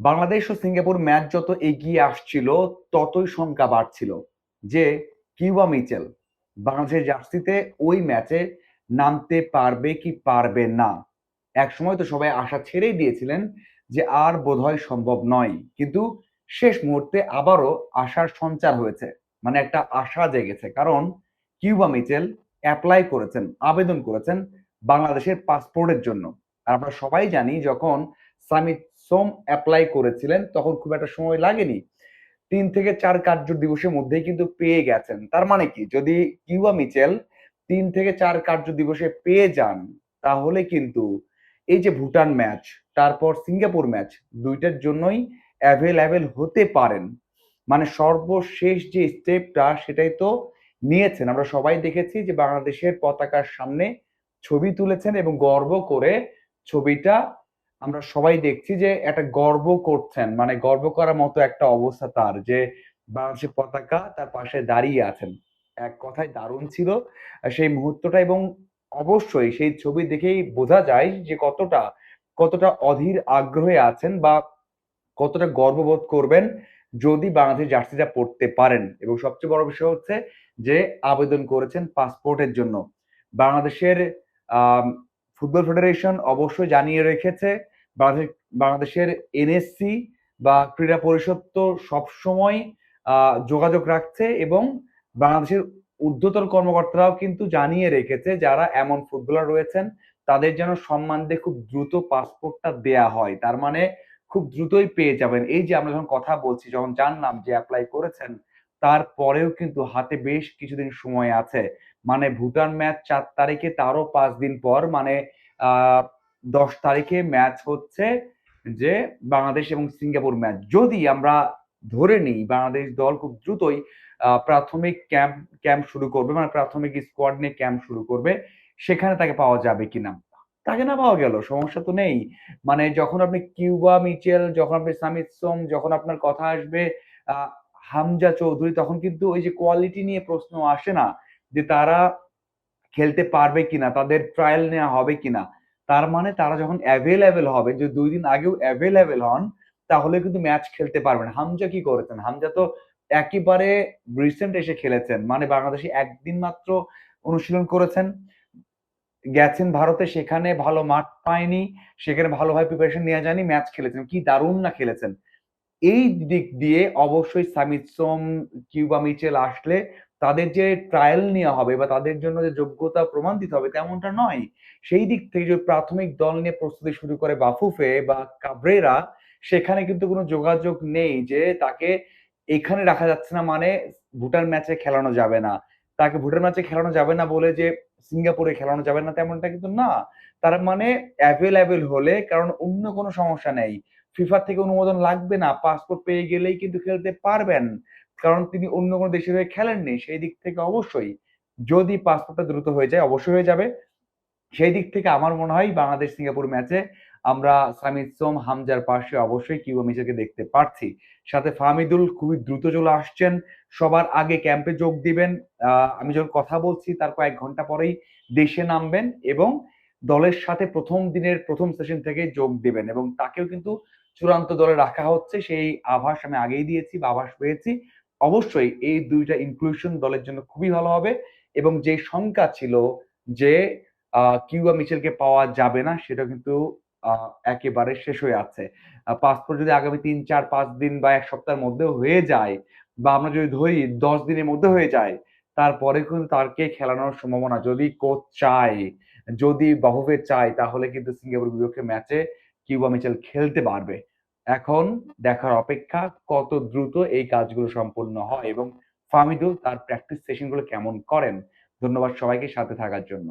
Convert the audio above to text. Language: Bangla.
বাংলাদেশ ও সিঙ্গাপুর ম্যাচ যত এগিয়ে আসছিল, ততই শঙ্কা বাড়ছিল। যে কিউবা মিচেল বাংলাদেশের জার্সিতে ওই ম্যাচে নামতে পারবে কি পারবে না। এক সময় তো সবাই আশা ছেড়েই দিয়েছিলেন যে আর বোধহয় সম্ভব নয়। কিন্তু শেষ মুহূর্তে আবারও আশার সঞ্চার হয়েছে। মানে একটা আশা জেগেছে। কারণ কিউবা মিচেল অ্যাপ্লাই করেছেন, আবেদন করেছেন বাংলাদেশের পাসপোর্টের জন্য। আর আমরা সবাই জানি যখন সামিত সোম অ্যাপ্লাই করেছিলেন, তখন খুব একটা সময় লাগেনি। তিন থেকে চার কার্য দিবসের মধ্যেই কিন্তু পেয়ে গেছেন। তার মানে কি? যদি কিউবা মিচেল তিন থেকে চার কার্য দিবসে পেয়ে যান, তাহলে কিন্তু এই যে ভুটান ম্যাচ, তারপর সিঙ্গাপুর ম্যাচ, দুইটার জন্যই অ্যাভেলেবেল হতে পারেন। মানে সর্বশেষ যে স্টেপটা সেটাই তো নিয়েছেন। আমরা সবাই দেখেছি যে বাংলাদেশের পতাকার সামনে ছবি তুলেছেন এবং গর্ব করে ছবিটা আমরা সবাই দেখছি যে একটা গর্ব করছেন মানে গর্ব করার মতো একটা অবস্থা তার যে বাংলাদেশের পতাকা তার পাশে দাঁড়িয়ে আছেন। এক কথায় দারুণ ছিল সেই মুহূর্তটা এবং অবশ্যই সেই ছবি দেখেই বোঝা যায় যে কতটা কতটা অধীর আগ্রহে আছেন বা কতটা গর্ববোধ করবেন যদি বাংলাদেশের জার্সিটা পড়তে পারেন। এবং সবচেয়ে বড় বিষয় হচ্ছে যে আবেদন করেছেন পাসপোর্টের জন্য। বাংলাদেশের ফুটবল ফেডারেশন অবশ্যই জানিয়ে রেখেছে বাংলাদেশের এনএসসি বা ক্রীড়া পরিষদ তো সবসময় যোগাযোগ রাখছে এবং বাংলাদেশের ঊর্ধ্বতর কর্মকর্তারাও কিন্তু জানিয়ে রেখেছে যারা এমন ফুটবলার রয়েছেন, তাদের যেন সম্মান দিয়ে খুব দ্রুত পাসপোর্টটা দেয়া হয়। তার মানে খুব দ্রুতই পেয়ে যাবেন। এই যে আমরা যখন কথা বলছি, যখন জানলাম যে অ্যাপ্লাই করেছেন, তারপরেও কিন্তু হাতে বেশ কিছুদিন সময় আছে। মানে ভুটান ম্যাচ চার তারিখে তারও পাঁচ দিন পর মানে আহ দশ তারিখে ম্যাচ হচ্ছে যে বাংলাদেশ এবং সিঙ্গাপুর ম্যাচ যদি আমরা ধরে নিই বাংলাদেশ দল খুব দ্রুতই প্রাথমিক ক্যাম্প ক্যাম্প শুরু করবে মানে প্রাথমিক স্কোয়াড নিয়ে ক্যাম্প শুরু করবে, সেখানে তাকে পাওয়া যাবে কিনা? তাকে না পাওয়া গেল, সমস্যা তো নেই। মানে যখন আপনি কিউবা মিচেল, যখন আপনি সামিত সোম, যখন আপনার কথা আসবে হামজা চৌধুরী, তখন কিন্তু ওই যে কোয়ালিটি নিয়ে প্রশ্ন আসে না যে তারা খেলতে পারবে কিনা, তাদের ট্রায়াল নেওয়া হবে কিনা। তার মানে তারা যখন অ্যাভেলেবেল হবে যে দুই দিন আগেও অ্যাভেলেবেল হন, তাহলে কিন্তু ম্যাচ খেলতে পারবেন। হামজা কি করেছেন? হামজা তো একেবারে রিসেন্ট এসে খেলেছেন। মানে বাংলাদেশে একদিন মাত্র অনুশীলন করেছেন। গেছেন ভারতে, সেখানে ভালো মাঠ পায়নি, সেখানে ভালোভাবে প্রিপারেশন নেওয়া যায়নি ম্যাচ খেলেছেন। কি দারুণ না খেলেছেন? এই দিক দিয়ে অবশ্যই সামিত সোম, কিউবা মিচেল আসলে তাদের যে ট্রায়াল নেওয়া হবে বা তাদের জন্য যে যোগ্যতা প্রমাণ দিতে হবে তেমনটা নয়। সেই দিক থেকে যে প্রাথমিক দল নিয়ে প্রস্তুতি শুরু করে বাফুফে বা কাবরেরা, সেখানে কিন্তু কোনো যোগাযোগ নেই যে তাকে এখানে রাখা যাচ্ছে না মানে ভুটান ম্যাচে খেলানো যাবে না। তাকে ভুটান ম্যাচে খেলানো যাবে না বলে যে সিঙ্গাপুরে খেলানো যাবে না তেমনটা কিন্তু না। তার মানে অ্যাভেলেবেল হলে কারণ অন্য কোনো সমস্যা নেই। ফিফা থেকে অনুমোদন লাগবে না। পাসপোর্ট পেয়ে গেলেই কিন্তু খেলতে পারবেন। কারণ তিনি অন্য কোনো দেশের হয়ে খেলেননি সেই দিক থেকে অবশ্যই যদি পাসপোর্টটা দ্রুত হয়ে যায়, অবশ্যই হয়ে যাবে। সেই দিক থেকে আমার মনে হয় বাংলাদেশ সিঙ্গাপুর ম্যাচে আমরা সামিদ সোম, হামজার পাশে অবশ্যই কিউবা মিচেলকে দেখতে পাচ্ছি সাথে ফাহমিদুল খুবই দ্রুত চলে আসছেন, সবার আগে ক্যাম্পে যোগ দিবেন। আমি যখন কথা বলছি, তার কয়েক ঘণ্টা পরেই দেশে নামবেন এবং দলের সাথে প্রথম দিনের প্রথম সেশন থেকে যোগ দিবেন এবং তাকেও কিন্তু চূড়ান্ত দলে রাখা হচ্ছে। সেই আভাস আমি আগেই দিয়েছি, বা আভাস পেয়েছি। অবশ্যই এই দুইটা ইনক্লুশন দলের জন্য খুবই ভালো হবে এবং যে শঙ্কা ছিল যে কিউবা মিচেলকে পাওয়া যাবে না, সেটা কিন্তু একেবারে শেষ হয়ে আছে। পাসপোর্ট যদি আগামী তিন, চার, পাঁচ দিন বা এক সপ্তাহের মধ্যে হয়ে যায় বা আমরা যদি ধরি দশ দিনের মধ্যে হয়ে যায়, তারপরে কিন্তু তারকে খেলানোর সম্ভাবনা যদি কোচ চায়, যদি বাহুবে চায়, তাহলে কিন্তু সিঙ্গাপুর বিপক্ষে ম্যাচে কিউবা মিচেল খেলতে পারবে। এখন দেখার অপেক্ষা কত দ্রুত এই কাজগুলো সম্পূর্ণ হয় এবং ফামিদুল তার প্র্যাকটিস সেশনগুলো কেমন করেন? ধন্যবাদ সবাইকে সাথে থাকার জন্য।